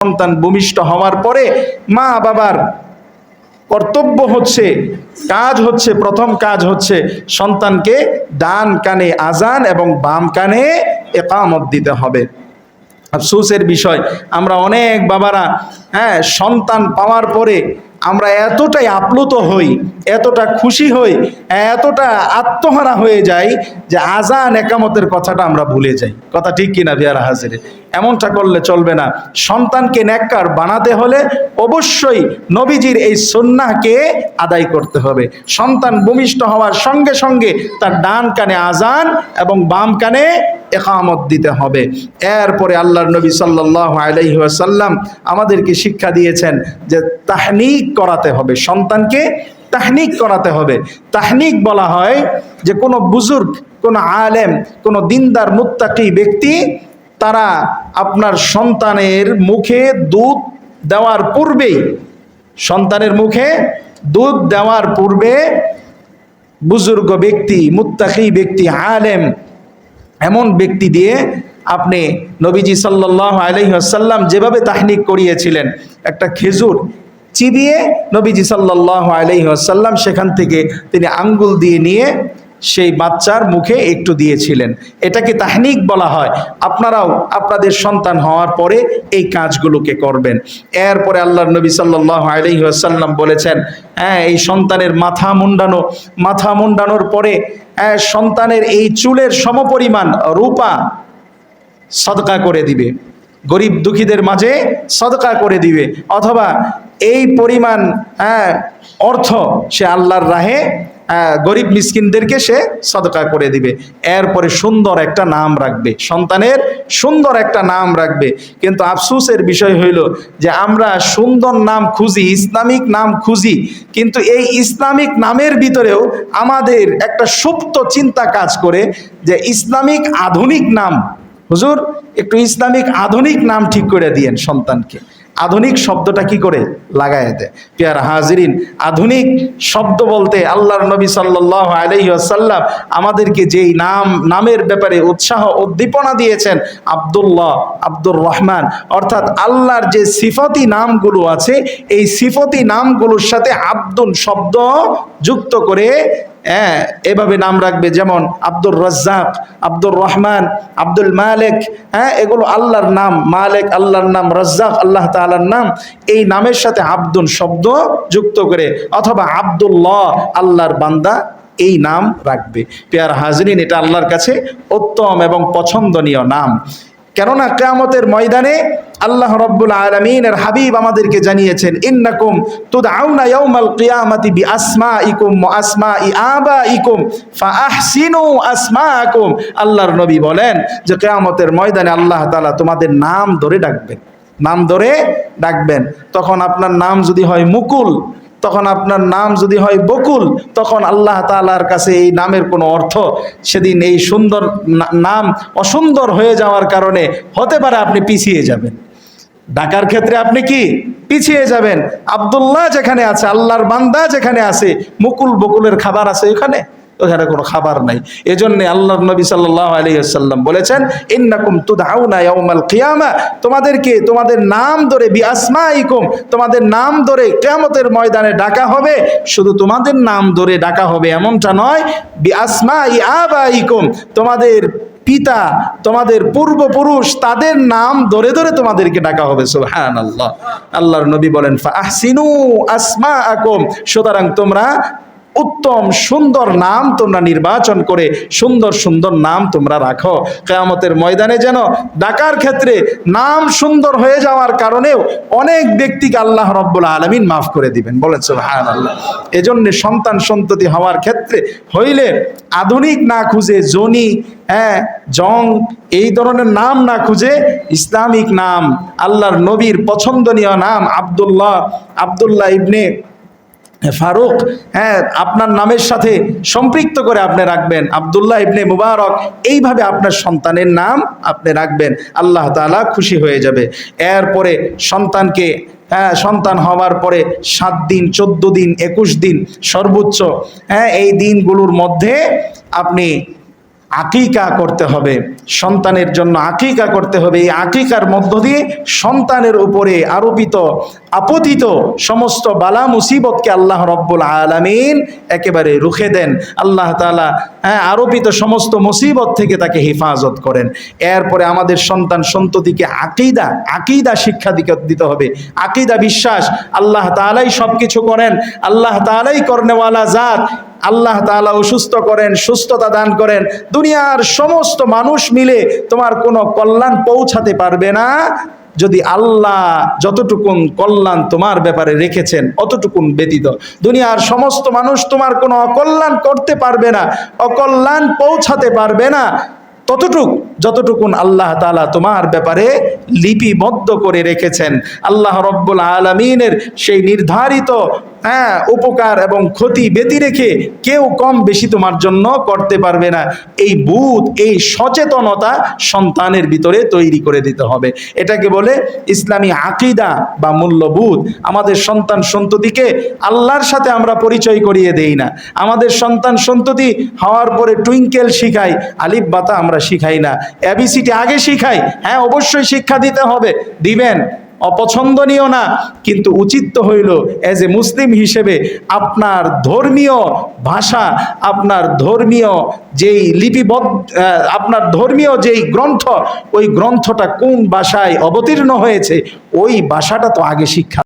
সন্তান ভূমিষ্ঠ হওয়ার পরে মা বাবার কর্তব্য হচ্ছে, কাজ হচ্ছে, প্রথম কাজ হচ্ছে সন্তানকে ডান কানে আজান এবং বাম কানে একামত দিতে হবে। আফসোসের বিষয়, আমরা অনেক বাবারা হ্যাঁ সন্তান পাওয়ার পরে আমরা এতটাই আপ্লুত হই, এতটা খুশি হই, এতটা আত্মহারা হয়ে যাই যে আজান একামতের কথাটা আমরা ভুলে যাই। কথা ঠিক কিনা বিয়ারা হাজিরে? এমনটা করলে চলবে না। সন্তানকে ন্যাক্কার বানাতে হলে অবশ্যই নবীজির এই সন্নাহকে আদায় করতে হবে। সন্তান ভূমিষ্ঠ হওয়ার সঙ্গে সঙ্গে তার ডান কানে আজান এবং বাম কানে একামত দিতে হবে। এরপরে আল্লাহর নবী সাল্লাহ আলাইহি ওয়াসাল্লাম আমাদেরকে শিক্ষা দিয়েছেন যে তাহনিক করাতে হবে। সন্তানকে তাহনিক করাতে হবে। তাহনিক বলা হয় যে কোনো বুজুর্গ, কোনো আলেম, কোনো দিনদার, মুত্তাকি ব্যক্তি, তারা আপনার সন্তানের মুখে দুধ দেওয়ার পূর্বেই, সন্তানের মুখে দুধ দেওয়ার পূর্বে বুজুর্গ ব্যক্তি, মুত্তাকি ব্যক্তি, আলেম এমন ব্যক্তি দিয়ে আপনি নবীজি সাল্লাহ আলহিহাসাল্লাম যেভাবে তাহনিক করিয়েছিলেন, একটা খেজুর চিবিয়ে নবীজি সাল্লাহ আলহিহাসাল্লাম সেখান থেকে তিনি আঙ্গুল দিয়ে নিয়ে সেই বাচ্চার মুখে একটু দিয়েছিলেন। এটাকে তাহনিক বলা হয়। আপনারাও আপনাদের সন্তান হওয়ার পরে এই কাজগুলোকে করবেন। এরপরে আল্লাহর নবী সাল্লাহ আলহিহাসাল্লাম বলেছেন হ্যাঁ এই সন্তানের মাথা মুন্ডানো, মাথা মুন্ডানোর পরে হ্যাঁ সন্তানের এই চুলের সমপরিমাণ রূপা সদকা করে দিবে। গরিব দুঃখীদের মাঝে সদকা করে দিবে। অথবা এই পরিমাণ হ্যাঁ অর্থ সে আল্লাহর রাহে গরিব মিসকিনদেরকে সে সদকা করে দিবে। এরপরে সুন্দর একটা নাম রাখবে। সন্তানের সুন্দর একটা নাম রাখবে। কিন্তু আফসুসের বিষয় হইল যে আমরা সুন্দর নাম খুঁজি, ইসলামিক নাম খুঁজি, কিন্তু এই ইসলামিক নামের ভিতরেও আমাদের একটা সুপ্ত চিন্তা কাজ করে যে ইসলামিক আধুনিক নাম, হুজুর, একটু ইসলামিক আধুনিক নাম ঠিক করে দিয়েন সন্তানকে। আধুনিক শব্দটা কি করে লাগায় দেয়? পিয়ার হাজিরিন, আধুনিক শব্দ বলতে আল্লাহর নবী সাল্লাহ আলহিহাসাল্লাম আমাদেরকে যেই নাম, নামের ব্যাপারে উৎসাহ, উদ্দীপনা দিয়েছেন আবদুল্লাহ আব্দুর রহমান। অর্থাৎ আল্লাহর যে সিফতি নামগুলো আছে, এই সিফতি নামগুলোর সাথে আব্দুল শব্দ যুক্ত করে হ্যাঁ এভাবে নাম রাখবে যেমন আব্দুর রাজ্জাক, আব্দুর রহমান, আব্দুল মালেক হ্যাঁ এগুলো আল্লাহর নাম, মালেক আল্লাহর নাম, রাজ্জাক আল্লাহ তাআলার নাম, এই নামের সাথে আব্দুল শব্দ যুক্ত করে অথবা আব্দুল্লাহ আল্লাহর বান্দা এই নাম রাখবে। পেয়ার হাজরিন, এটা আল্লাহর কাছে উত্তম এবং পছন্দনীয় নাম। কেননা কেয়ামতের ময়দানে আল্লাহ রব্বুল আলমিনের হাবিব আমাদেরকে জানিয়েছেন, ইন্নাকুম তুদআউনা ইয়াউমাল কিয়ামাতি বিআসমাইকুম ওয়া আসমাই আবাইকুম আসমা আকুম আল্লাহর নবী বলেন যে, কেয়ামতের ময়দানে আল্লাহ তালা তোমাদের নাম ধরে ডাকবেন। নাম ধরে ডাকবেন। তখন আপনার নাম যদি হয় মুকুল, তখন আপনার নাম যদি হয় বকুল, তখন আল্লাহ তালার কাছে এই নামের কোনো অর্থ সেদিন এই সুন্দর নাম অসুন্দর হয়ে যাওয়ার কারণে হতে পারে আপনি পিছিয়ে যাবেন। ডাকার ক্ষেত্রে আপনি কি পিছিয়ে যাবেন? আব্দুল্লাহ যেখানে আছে, আল্লাহর বান্দা যেখানে আছে, মুকুল বকুলের খাবার আছে ওখানে? ওখানে কোনো খাবার নাই। এজন্য আল্লাহর নবী সাল্লাহ আলাইসাল্লাম বলেছেন, ইন্নাকুম তুদাউনা ইয়াউমাল কিয়ামা। তোমাদেরকে, তোমাদের নাম ধরে বিআসমাইকুম তোমাদের নাম ধরে কিয়ামতের ময়দানে ডাকা হবে। শুধু তোমাদের নাম ধরে ডাকা হবে এমনটা নয় বিআসমাই আবাইকুম তোমাদের পিতা, তোমাদের পূর্বপুরুষ, তাদের নাম ধরে ধরে তোমাদেরকে ডাকা হবে সুহান আল্লাহ আল্লাহর নবী বলেন আহসিনু আসমা আকম সুতরাং তোমরা উত্তম সুন্দর নাম তোমরা নির্বাচন করে, সুন্দর সুন্দর নাম তোমরা রাখো। কেয়ামতের ময়দানে যেন ডাকার ক্ষেত্রে নাম সুন্দর হয়ে যাওয়ার কারণেও অনেক ব্যক্তিকে আল্লাহ রব্বুল আলমিন মাফ করে দিবেন। বলেছে হায়ান আল্লাহ এজন্য সন্তান সন্ততি হওয়ার ক্ষেত্রে হইলে আধুনিক না খুঁজে জনি হ্যাঁ জং, এই ধরনের নাম না খুঁজে ইসলামিক নাম, আল্লাহর নবীর পছন্দনীয় নাম আব্দুল্লাহ আব্দুল্লাহ ইবনে ফারুক হ্যাঁ আপনার নামের সাথে সম্পৃক্ত করে আপনি রাখবেন। আবদুল্লাহ ইবনে মুবারক, এইভাবে আপনার সন্তানের নাম আপনি রাখবেন। আল্লাহ তালা খুশি হয়ে যাবে। এরপরে সন্তানকে হ্যাঁ সন্তান হওয়ার পরে সাত দিন, চোদ্দ দিন, একুশ দিন সর্বোচ্চ হ্যাঁ এই দিনগুলোর মধ্যে আপনি আকিকা করতে হবে, সন্তানের জন্য আকিকা করতে হবে। এই আকিকার মধ্য দিয়ে সন্তানের উপরে আরোপিত, আপতিত সমস্ত বালা মুসিবতকে আল্লাহ রব্বুল আলামিন একেবারে রুখে দেন। আল্লাহ তাআলা হ্যাঁ আরোপিত সমস্ত মুসিবত থেকে তাকে হেফাজত করেন। এরপরে আমাদের সন্তান সন্ততিকে আকিদা আকিদা শিক্ষা দিকে- দিতে হবে। আকিদা বিশ্বাস, আল্লাহ তাআলাই সব কিছু করেন। আল্লাহ তাআলাই করনেওয়ালা জাত আল্লাহ তাআলা অসুস্থ করেন, সুস্থতা দান করেন, দুনিয়ার সমস্ত মানুষ মিলে তোমার কোনো কল্যাণ পৌঁছাতে পারবে না। যদি আল্লাহ যতটুকুন কল্যাণ তোমার ব্যাপারে রেখেছেন, অতটুকুন ব্যতীত। দুনিয়ার সমস্ত মানুষ তোমার কোনো অকল্যাণ করতে পারবে না, অকল্যাণ পৌঁছাতে পারবে না। ততটুক, যতটুকুন আল্লাহ তালা তোমার ব্যাপারে লিপিবদ্ধ করে রেখেছেন। আল্লাহ রব্বুল আলমিনের সেই নির্ধারিত হ্যাঁ উপকার এবং ক্ষতি ব্যতি রেখে কেউ কম বেশি তোমার জন্য করতে পারবে না। এই বুধ এই সচেতনতা সন্তানের ভিতরে তৈরি করে দিতে হবে। এটাকে বলে ইসলামী আকিদা বা মূল্যবোধ। আমাদের সন্তান সন্ততিকে আল্লাহর সাথে আমরা পরিচয় করিয়ে দেই না। আমাদের সন্তান সন্ততি হওয়ার পরে টুইঙ্কেল শিখাই আলিফ বাতা আমরা শিখাই না। এবিসিটি আগে শিখাই হ্যাঁ অবশ্যই শিক্ষা দিতে হবে। দিবেন। অপছন্দনীয় না, কিন্তু উচিত তো হইল এজ এ মুসলিম হিসেবে আপনার ধর্মীয় ভাষা, আপনার ধর্মীয় যেই লিপিবদ্ধ আপনার ধর্মীয় যেই গ্রন্থ, ওই গ্রন্থটা কোন ভাষায় অবতীর্ণ হয়েছে, ওই ভাষাটা তো আগে শিক্ষা